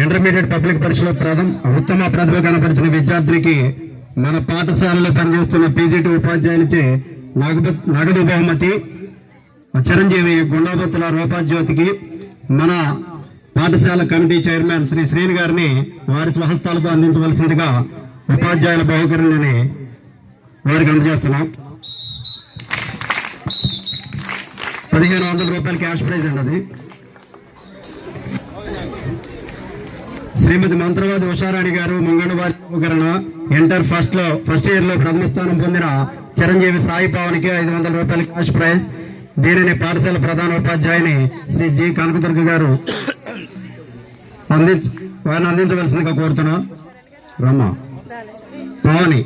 Intermediate public పరీక్షలో ప్రథమ ఉత్తమ ప్రతిభ కనపరిచిన విద్యార్థినికి మన పాఠశాలలో పనిచేస్తున్న పీజీటీ ఉపాధ్యాయులచే నగదు నగదు బహుమతి చిరంజీవి గుండాబత్తుల రూపాజ్యోతికి మన పాఠశాల కమిటీ చైర్మన్ శ్రీ శ్రీని గారిని వారి స్వహస్తాలతో అందించవలసిందిగా ఉపాధ్యాయుల బహుకరణని వారికి అందజేస్తున్నాం. పదిహేను వందల రూపాయలు క్యాష్ ప్రైజ్ అండి అది. శ్రీమతి మంత్రవాది ఉషారాణి గారు మంగళవారి బహుకరణ ఇంటర్ ఫస్ట్లో ఫస్ట్ ఇయర్లో ప్రథమ స్థానం పొందిన చిరంజీవి సాయి పావన్కి ఐదు వందల రూపాయల క్యాష్ ప్రైజ్. దీనిని పాఠశాల ప్రధాన ఉపాధ్యాయుని శ్రీ జి. కనకదుర్గ గారు అందించ వారిని అందించవలసిందిగా కోరుతున్నాం. రమ్మ. పవని